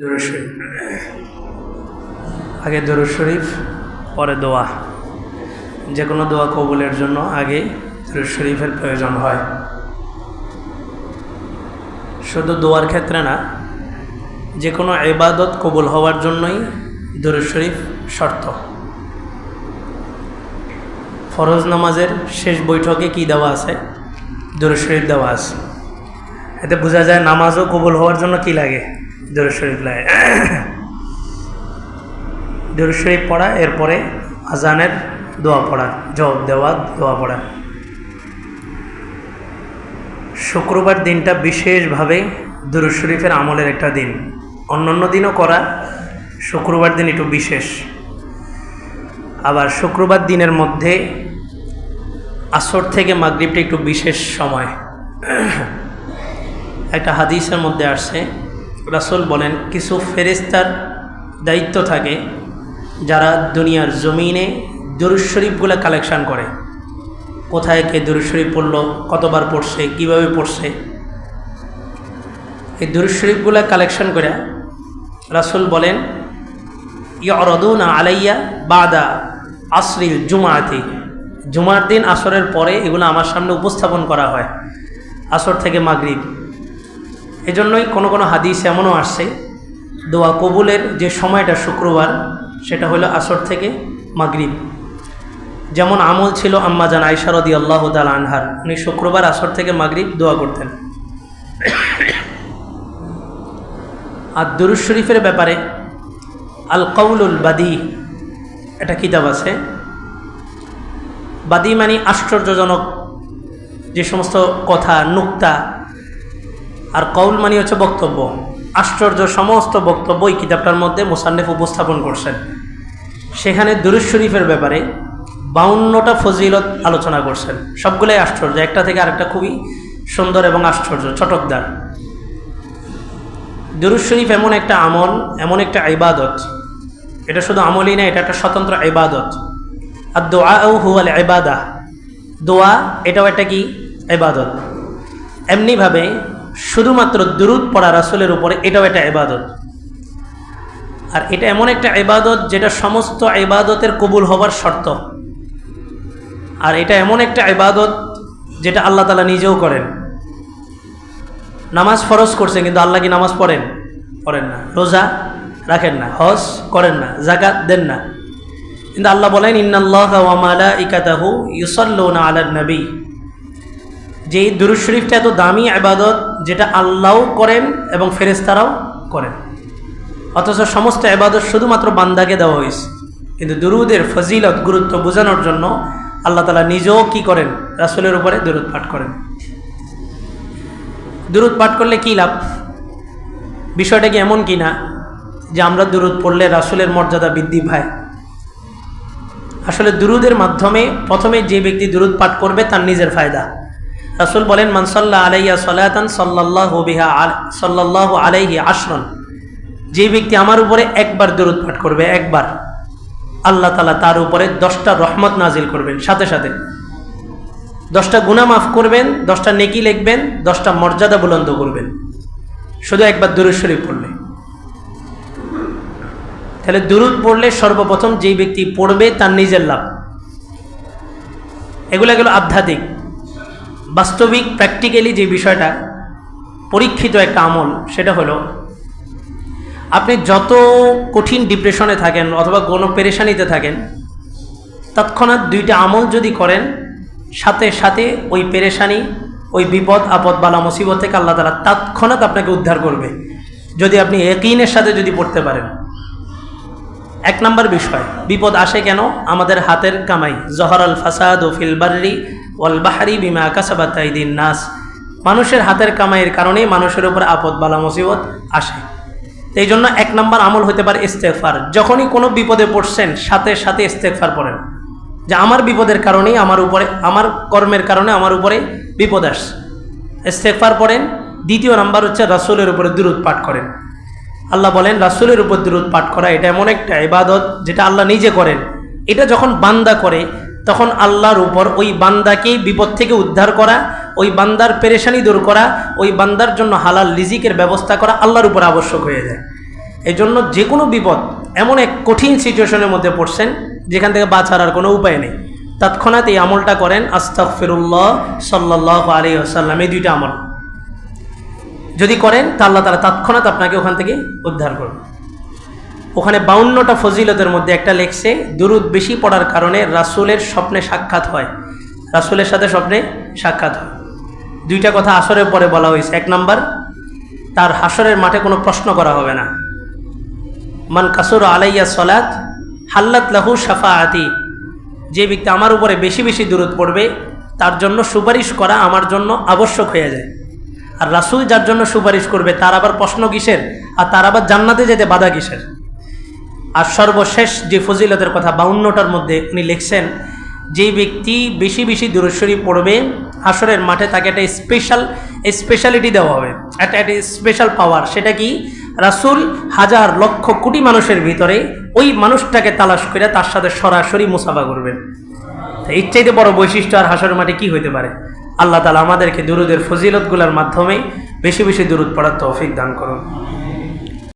শরীফ। আগে দরুদ শরীফ, পরে দোয়া। যে কোনো দোয়া কবুলের জন্য আগে দরুদ শরীফের প্রয়োজন হয়। শুধু দোয়ার ক্ষেত্রে না যে কোনো এবাদত কবুল হওয়ার জন্যই দরুদ শরীফ শর্ত। ফরজ নামাজের শেষ বৈঠকে কি দেওয়া আছে? দরুদ শরীফ দেওয়া আছে। এতে বোঝা যায় নামাজও কবুল হওয়ার জন্য কি লাগে? দরুদ শরীফ লাগে দরুদ শরীফ পড়া, এরপরে আজানের দোয়া পড়া, জবাব দেওয়া, দোয়া পড়া। শুক্রবার দিনটা বিশেষভাবে শরীফের আমলের একটা দিন। অন্যান্য দিনও করা, শুক্রবার দিন একটু বিশেষ। আবার শুক্রবার দিনের মধ্যে আসর থেকে মাগরিবটা একটু বিশেষ সময়। একটা হাদিসের মধ্যে আসছে রাসুল বলেন, কিছু ফেরেস্তার দায়িত্ব থাকে যারা দুনিয়ার জমিনে দুরুদ শরীফগুলো কালেকশান করে। কোথায় কে দুরুদ শরীফ পড়ল, কতবার পড়ছে, কীভাবে পড়ছে? এই দুরুদ শরীফগুলো কালেকশন করে রাসুল বলেন ইয়রদুনা আলাইয়া বাদা আসরিল জুমাতি। জুমার দিন আসরের পরে এগুলো আমার সামনে উপস্থাপন করা হয়। আসর থেকে মাগরিব। এজন্যই কোনো কোনো হাদিস এমনও আসছে, দোয়া কবুলের যে সময়টা শুক্রবার, সেটা হলো আসর থেকে মাগরিব। যেমন আমল ছিল আম্মাজান আইসারদি আল্লাহ তাল আনহার, উনি শুক্রবার আসর থেকে মাগরিব দোয়া করতেন। আর দুরুজ শরীফের ব্যাপারে আল কৌলুল বাদি, একটা কিতাব আছে। বাদি মানে আশ্চর্যজনক যে সমস্ত কথা, নুক্তা আর কৌল মানে হচ্ছে বক্তব্য। আশ্চর্য সমস্ত বক্তব্য এই কিতাবটার মধ্যে মোসান্নেফ উপস্থাপন করছেন। সেখানে দুরুজ শরীফের ব্যাপারে বাউন্নটা ফজিলত আলোচনা করছেন। সবগুলোই আশ্চর্য, একটা থেকে আরেকটা খুবই সুন্দর এবং আশ্চর্য, চটকদার। দুরুজ শরীফ এমন একটা আমল, এমন একটা ইবাদত। এটা শুধু আমলই না, এটা একটা স্বতন্ত্র ইবাদত। আর দোয়া ও হুয়াল ইবাদা দোয়া এটাও একটা কি? ইবাদত। এমনিভাবে শুধুমাত্র দুরুদ পড়া রাসুলের উপরে, এটাও একটা ইবাদত। আর এটা এমন একটা ইবাদত যেটা সমস্ত ইবাদতের কবুল হবার শর্ত। আর এটা এমন একটা ইবাদত যেটা আল্লাহ তালা নিজেও করেন। নামাজ ফরজ করছেন কিন্তু আল্লাহ কি নামাজ পড়েন? পড়েন না। রোজা রাখেন না, হজ করেন না জাকাত দেন না। কিন্তু আল্লাহ বলেন, ইন্নাল্লাহ ওয়ামালা ইকাতাহু ইউসল্লৌনা আলার নবী যে এই দুরুদ শরীফটা এত দামি আবাদত যেটা আল্লাহও করেন এবং ফেরেস্তারাও করেন। অথচ সমস্ত আবাদত শুধুমাত্র বান্দাকে দেওয়া হয়েছে। কিন্তু দুরুদের ফজিলত, গুরুত্ব বোঝানোর জন্য আল্লাহ তালা নিজেও কি করেন? রাসুলের উপরে দুরুদ পাঠ করেন। দুরুদ পাঠ করলে কী লাভ? বিষয়টা কি এমন কি না যে আমরা দুরুদ পড়লে রাসুলের মর্যাদা বৃদ্ধি পায়। আসলে দুরুদের মাধ্যমে প্রথমে যে ব্যক্তি দুরুদ পাঠ করবে তার নিজের ফায়দা। রাসুল বলেন মানসাল্লাহ আলাইয়া সলাতান সাল্লাহ বিহা সাল্লাহ আলাইহি আশরন। যে ব্যক্তি আমার উপরে একবার দুরুদ পাঠ করবে, একবার, আল্লাহ তালা তার উপরে দশটা রহমত নাজিল করবেন, সাথে সাথে। দশটা গুণা মাফ করবেন, দশটা নেকি লিখবেন, দশটা মর্যাদা বুলন্দ করবেন। শুধু একবার দুরুদ শরীফ পড়লে। তাহলে দুরুদ পড়লে সর্বপ্রথম যেই ব্যক্তি পড়বে তার নিজের লাভ। এগুলো গেল আধ্যাত্মিক। বাস্তবিক প্র্যাকটিক্যালি যে বিষয়টা, পরীক্ষিত একটা আমল, সেটা হলো, আপনি যত কঠিন ডিপ্রেশনে থাকেন অথবা কোনো পেরেশানিতে থাকেন, তৎক্ষণাৎ দুইটা আমল যদি করেন, সাথে সাথে ওই পেরেশানি, ওই বিপদ, আপদ, বালা, মুসিবত থেকে আল্লাহ তালা তৎক্ষণাৎ আপনাকে উদ্ধার করবে। যদি আপনি একইনের সাথে যদি পড়তে পারেন। এক নম্বর বিষয়, বিপদ আসে কেন? আমাদের হাতের কামাই। জহর আল ফাসাদ ও ফিলবারি ওয়াল বাহারি বিমা আকাশাবাতাইদিন নাস। মানুষের হাতের কামাইয়ের কারণেই মানুষের উপর আপদ, বালা, মুসিবত আসে। এই জন্য এক নম্বর আমল হতে পারে ইস্তেকফার যখনই কোনো বিপদে পড়ছেন, সাথে সাথে ইস্তেকফার পড়েন। যে আমার বিপদের কারণেই আমার উপরে, আমার কর্মের কারণে আমার উপরে বিপদ আসছে। ইস্তেকফার পড়েন। দ্বিতীয় নাম্বার হচ্ছে রাসুলের উপরে দূরত পাঠ করেন। আল্লাহ বলেন, রাসুলের উপর দূরত পাঠ করা এটা এমন একটা ইবাদত যেটা আল্লাহ নিজে করেন। এটা যখন বান্দা করে, তখন আল্লাহর উপর ওই বান্দাকেই বিপদ থেকে উদ্ধার করা, ওই বান্দার পেরেশানি দূর করা, ওই বান্দার জন্য হালাল লিজিকের ব্যবস্থা করা আল্লাহর উপর আবশ্যক হয়ে যায়। এই জন্য যে কোনো বিপদ, এমন এক কঠিন সিচুয়েশনের মধ্যে পড়ছেন, যেখান থেকে বাঁচার আর কোনো উপায় নেই। তৎক্ষণাৎ এই আমলটা করেন, আস্তাগফিরুল্লাহ সাল্লাহ আলী আসাল্লাম এই দুইটা আমল। যদি করেন, তা আল্লাহ তালা তৎক্ষণাৎ আপনাকে ওখান থেকে উদ্ধার করবে। ওখানে বাউন্নটা ফজিলতের মধ্যে একটা লেখছে, দুরুদ বেশি পড়ার কারণে রাসূলের স্বপ্নে সাক্ষাৎ হয়। রাসূলের সাথে স্বপ্নে সাক্ষাৎ হয়। দুইটা কথা আসরের পরে বলা হয়েছে। এক নাম্বার, তার হাসরের মাঠে কোনো প্রশ্ন করা হবে না। মান কাসুর আলাইয়া সলাত, হাল্লাত লাহু সাফাআতি যে ব্যক্তি আমার উপরে বেশি বেশি দূরত পড়বে, তার জন্য সুপারিশ করা আমার জন্য আবশ্যক হয়ে যায়। আর রাসূল যার জন্য সুপারিশ করবে, তার আবার প্রশ্ন কিসের? আর তার আবার জান্নাতে যেতে বাধা কিসের? আর সর্বশেষ যে ফজিলতের কথা বাউন্নটার মধ্যে উনি লিখছেন, যেই ব্যক্তি বেশি বেশি দূরস্বরী পড়বে হাসরের মাঠে তাকে একটা স্পেশাল স্পেশালিটি দেওয়া হবে। একটা একটা স্পেশাল পাওয়ার সেটা কি? রাসূল হাজার লক্ষ কোটি মানুষের ভিতরে ওই মানুষটাকে তালাশ করে তার সাথে সরাসরি মুসাফা করবেন ইচ্ছাইতে বড় বৈশিষ্ট্য আর হাসরের মাঠে কি হইতে পারে? আল্লাহ তালা আমাদেরকে দুরুদের ফজিলতগুলোর মাধ্যমে বেশি বেশি দূরত পড়ার তৌফিক দান করুন।